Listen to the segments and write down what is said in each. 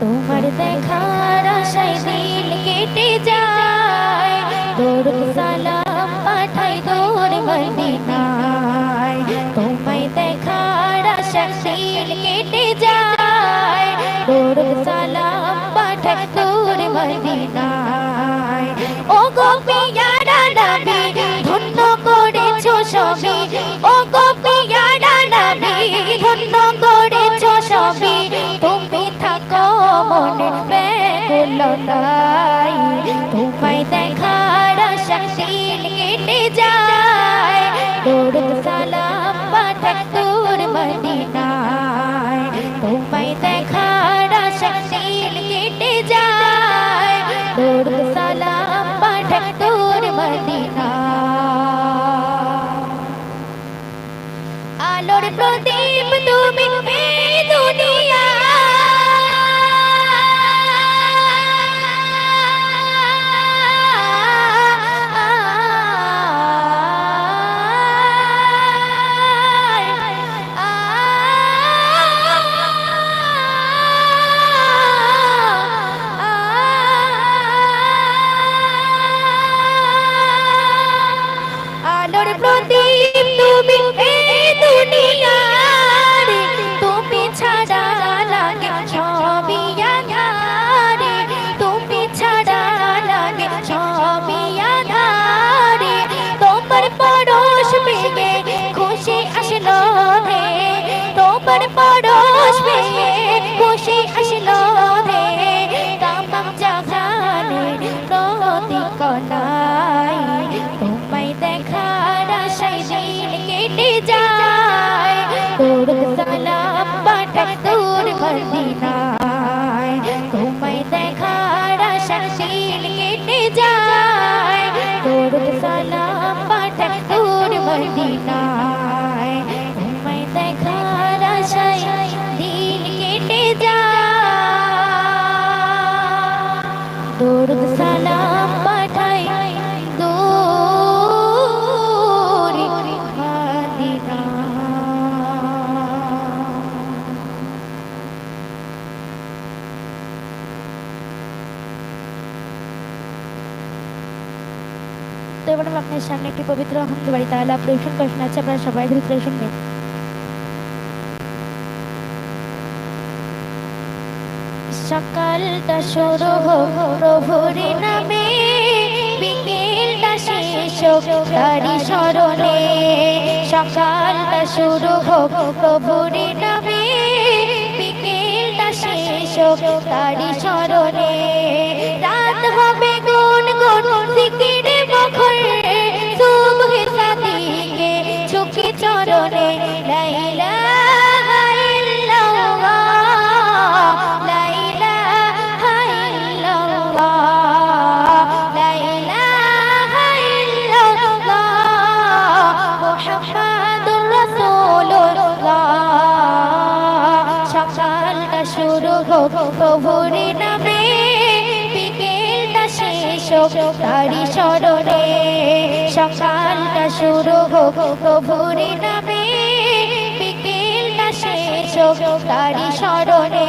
তোমার দেখার আশায় দিন কেটে যায়। তোর সালাম পাঠাই তোর মদিনায়। তোমায় দেখার আশায় দিন কেটে যায়। তোর সালাম পাঠাই তোর মদিনায়। মনে বেগুলতাই তোমায় দেখার এবার আপনার সামনে একটি পবিত্র আহমদবাড়ি তাহলে পরিবেশন করে শোনাচ্ছি আপনারা সবাই ধরে ধরে শুনবেন। সকালটা শুরু হোক প্রভুর নামে বিকেলটা শেষ হোক তারি স্মরণে। সকালটা শুরু হোক প্রভুর নামে বিকেলটা শেষ হোক তারি স্মরণে। রাত হবে গুন গুন সিকিরে চরণে লাইলা শুরু হোক প্রভুর নামে। তারি স্মরণে সকালটা শুরু হোক প্রভুর নামে বিকেলটা শেষ হোক তারি স্মরণে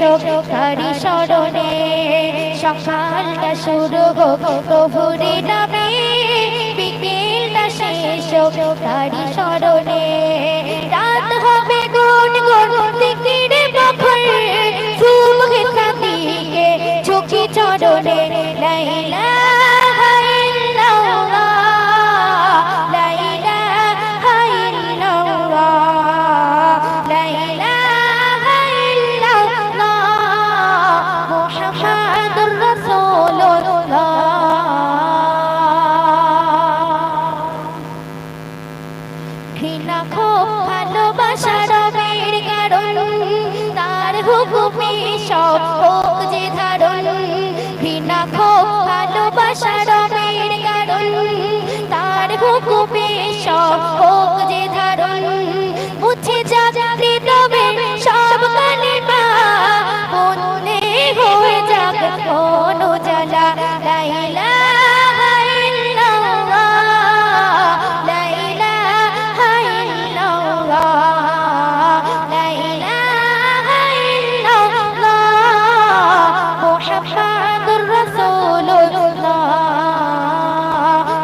হোক তারি স্মরণে সকালটা শুরু হোক প্রভুরে নামে বিকেলটা শেষ হোক তারি স্মরণে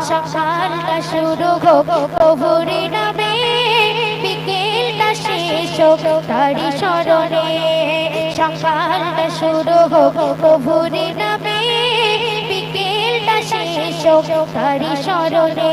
সকালটা শুরু হোক নামে। বিকেলটা শেষ তারি স্মরণে। সকালটা শুরু হোক প্রভুরি নামে। বিকেলটা শেষ হোক তারি স্মরণে।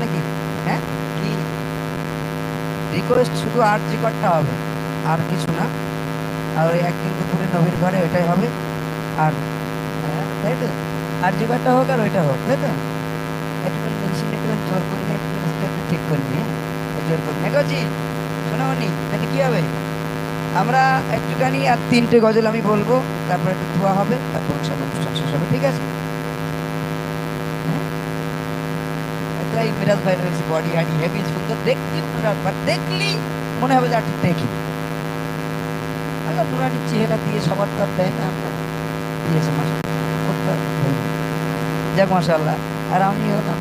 নাকি? হ্যাঁ? কি? রিকোয়েস্ট শুধু রেকর্ডটা হবে আর কিছু না। আর ওই একদিন দুপুরে নবীর ঘরে ওইটাই হবে। আর হ্যাঁ, তাই তো? আর হোক আর ওইটা হোক তাই তো? ঠিক তাহলে কি হবে? আমরা একটুখানি আর তিনটে গজল আমি বলব তারপরে একটু ধোয়া হবে তারপর অনুষ্ঠান শেষ হবে ঠিক আছে? এটাই মিরাজ ভাই রয়েছে বডি হাডি হেভি সুন্দর দেখলি রাতবার দেখলি মনে হবে যে আর দেখি নুরানি চেহারা দিয়ে সবার তো দেয় না দিয়েছে যাক মাসাল্লাহ আর আমিও না।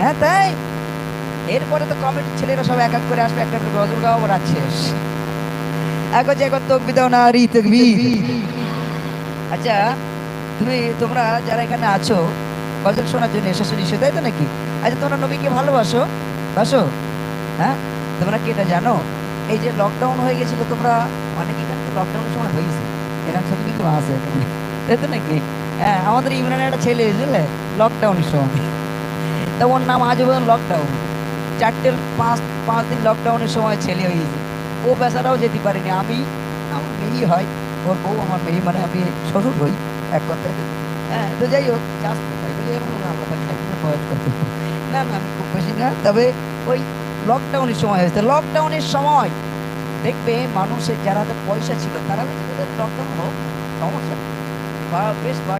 হ্যাঁ তাই? এরপরে তো কমিটির ছেলেরা সব এক এক করে আসবে, একটা একটা গজল গাওয়া রাত এখন যে এখন তকবি দাও না রি তকবি আচ্ছা তুমি তোমরা যারা এখানে আছো, গজল শোনার জন্য এসেছ নিশ্চয় তাই তো নাকি? আচ্ছা তোমরা নবীকে ভালোবাসো? বাসো? হ্যাঁ? তোমরা কি এটা জানো? এই যে লকডাউন হয়ে গেছিল, তোমরা অনেক এখানে তো লকডাউনের সময় গেছে এখানে সব কিছু আছে। তাই তো নাকি? হ্যাঁ আমাদের ইমরানের একটা ছেলে বুঝলে? লকডাউনের সময়। তা ওর নাম আজ পর্যন্ত লকডাউন চারটে পাঁচ পাঁচ দিন লকডাউনের সময় ছেলে হয়ে গেছে ও বেচারাও যেতে পারেনি। আমি, আমার মেয়েই হয়। ওর বউ, আমার মেয়ে মানে আমি শ্বশুর হই এক কথায়। হ্যাঁ তো যাই হোক? না না আমি খুব বেশি না, তবে ওই লকডাউনের সময় হয়েছে। লকডাউনের সময় দেখবে মানুষের যারা পয়সা ছিল, তারা লকডাউন হোক সমস্যা। বা বেশ